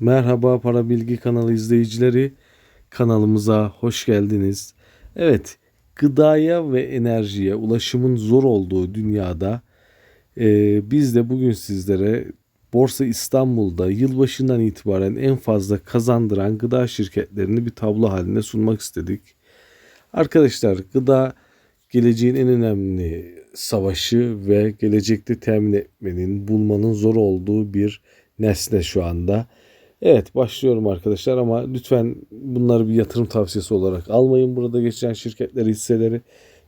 Merhaba Para Bilgi kanalı izleyicileri. Kanalımıza hoş geldiniz. Evet, gıdaya ve enerjiye ulaşımın zor olduğu dünyada e, biz de bugün sizlere Borsa İstanbul'da yılbaşından itibaren en fazla kazandıran gıda şirketlerini bir tablo halinde sunmak istedik. Arkadaşlar gıda geleceğin en önemli savaşı ve gelecekte temin etmenin, bulmanın zor olduğu bir nesne şu anda. Evet başlıyorum arkadaşlar ama lütfen bunları bir yatırım tavsiyesi olarak almayın. Burada geçen şirketleri, hisseleri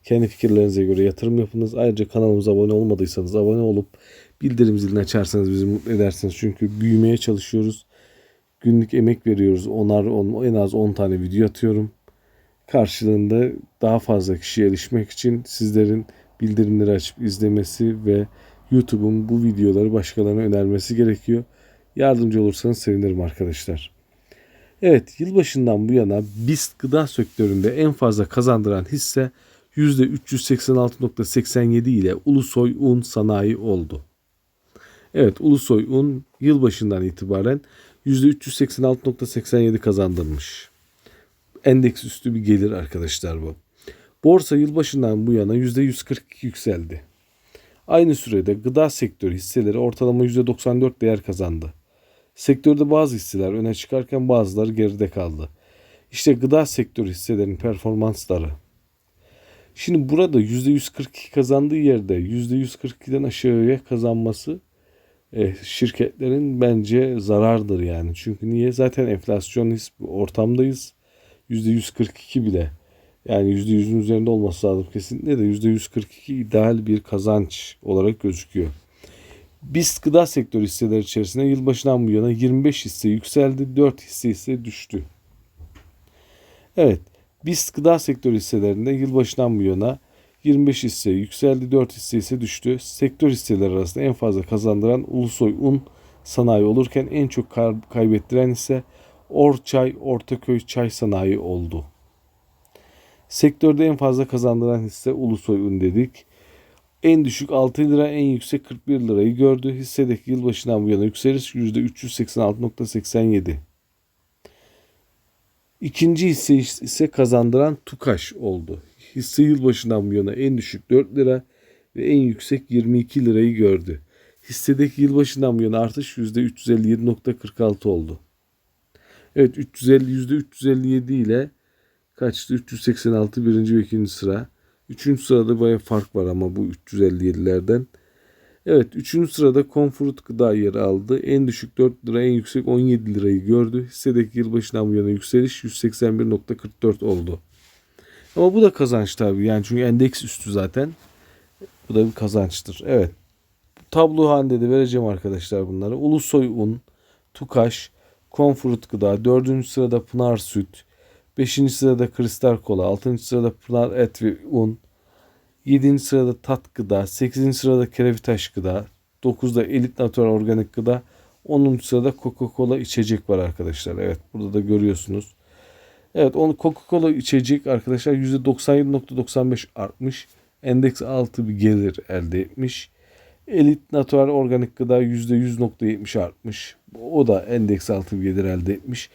kendi fikirlerinize göre yatırım yapınız. Ayrıca kanalımıza abone olmadıysanız abone olup bildirim zilini açarsanız bizi mutlu edersiniz. Çünkü büyümeye çalışıyoruz. Günlük emek veriyoruz. Onar, on, en az 10 tane video atıyorum. Karşılığında daha fazla kişiye erişmek için sizlerin bildirimleri açıp izlemesi ve YouTube'un bu videoları başkalarına önermesi gerekiyor. Yardımcı olursanız sevinirim arkadaşlar. Evet yılbaşından bu yana BIST gıda sektöründe en fazla kazandıran hisse %386.87 ile Ulusoy Un Sanayi oldu. Evet Ulusoy Un yılbaşından itibaren %386.87 kazandırmış. Endeks üstü bir gelir arkadaşlar bu. Borsa yılbaşından bu yana %142 yükseldi. Aynı sürede gıda sektörü hisseleri ortalama %94 değer kazandı. Sektörde bazı hisseler öne çıkarken bazıları geride kaldı. İşte gıda sektörü hisselerinin performansları. Şimdi burada %142 kazandığı yerde %142'den aşağıya kazanması e, şirketlerin bence zarardır yani. Çünkü niye? Zaten enflasyonist bir ortamdayız. %142 bile yani %100'ün üzerinde olması lazım kesinlikle de %142 ideal bir kazanç olarak gözüküyor. BIST gıda sektörü hisseleri içerisinde yılbaşından bu yana 25 hisse yükseldi, 4 hisse ise düştü. Evet, BIST gıda sektörü hisselerinde yılbaşından bu yana 25 hisse yükseldi, 4 hisse ise düştü. Sektör hisseleri arasında en fazla kazandıran Ulusoy Un Sanayi olurken en çok kaybettiren ise Orçay Ortaköy Çay Sanayi oldu. Sektörde en fazla kazandıran hisse Ulusoy Un dedik. En düşük 6 lira, en yüksek 41 lirayı gördü. Hissedeki yılbaşından bu yana yükseliş %386.87. İkinci hisse ise kazandıran Tukaş oldu. Hisse yılbaşından bu yana en düşük 4 lira ve en yüksek 22 lirayı gördü. Hissedeki yılbaşından bu yana artış %357.46 oldu. Evet 350 %357 ile kaçtı? 386 birinci ve ikinci sıra. Üçüncü sırada baya fark var ama bu 357'lerden. Evet üçüncü sırada Comfort gıda yer aldı. En düşük 4 lira en yüksek 17 lirayı gördü. Hissedeki yılbaşından bu yana yükseliş 181.44 oldu. Ama bu da kazanç tabii. Yani çünkü endeks üstü zaten. Bu da bir kazançtır. Evet. Tablo halinde de vereceğim arkadaşlar bunları. Ulusoy Un, Tukaş, Comfort Gıda, 4. sırada Pınar Süt, 5. sırada Kristal Kola, 6. sırada Pınar Et ve Un, 7. sırada Tat Gıda, 8. sırada Kerevitaş Gıda, 9'da Elit Natural Organik Gıda, 10. sırada Coca-Cola içecek var arkadaşlar. Evet burada da görüyorsunuz. Evet onu Coca-Cola içecek arkadaşlar %97.95 artmış. Endeks altı bir gelir elde etmiş. Elit Natural Organik Gıda %100.70 artmış. O da endeks altı bir gelir elde etmiş.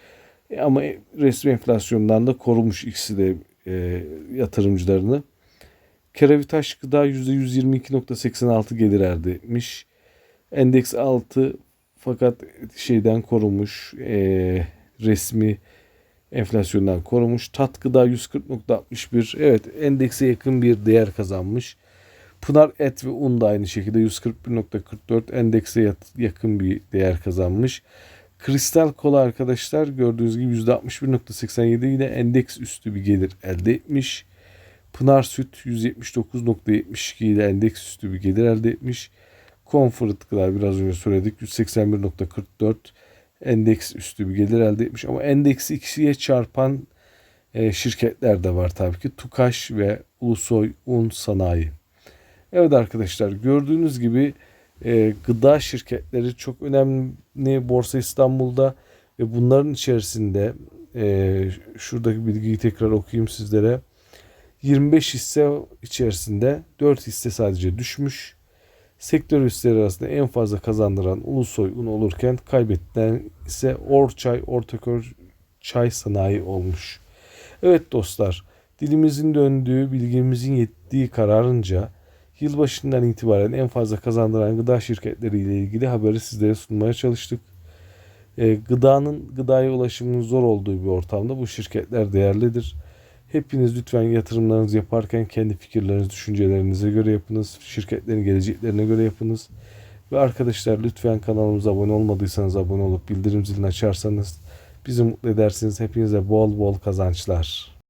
E ama resmi enflasyondan da korumuş ikisi de e, yatırımcılarını. Kerevitaş Gıda %122.86 gelir elde etmiş. Endeks altı fakat şeyden korumuş. E, resmi enflasyondan korumuş. Tat Gıda 140.61 evet endekse yakın bir değer kazanmış. Pınar Et ve Un da aynı şekilde 141.44 endekse yakın bir değer kazanmış. Kristal Kola arkadaşlar gördüğünüz gibi %61.87 ile endeks üstü bir gelir elde etmiş. Pınar Süt 179.72 ile endeks üstü bir gelir elde etmiş. Comfort Gıda biraz önce söyledik 181.44 endeks üstü bir gelir elde etmiş. Ama endeksi ikisiye çarpan e, şirketler de var tabii ki. Tukaş ve Ulusoy Un Sanayi. Evet arkadaşlar gördüğünüz gibi e, gıda şirketleri çok önemli Borsa İstanbul'da ve bunların içerisinde e, şuradaki bilgiyi tekrar okuyayım sizlere. 25 hisse içerisinde 4 hisse sadece düşmüş. Sektör üstleri arasında en fazla kazandıran Ulusoy Un olurken kaybedilen ise Orçay Ortaköy Çay Sanayi olmuş. Evet dostlar, dilimizin döndüğü, bilgimizin yettiği kararınca yılbaşından itibaren en fazla kazandıran gıda şirketleri ile ilgili haberi sizlere sunmaya çalıştık. E, gıdanın gıdaya ulaşımının zor olduğu bir ortamda bu şirketler değerlidir. Hepiniz lütfen yatırımlarınızı yaparken kendi fikirlerinizi, düşüncelerinize göre yapınız. Şirketlerin geleceklerine göre yapınız. Ve arkadaşlar lütfen kanalımıza abone olmadıysanız abone olup bildirim zilini açarsanız bizi mutlu edersiniz. Hepinize bol bol kazançlar.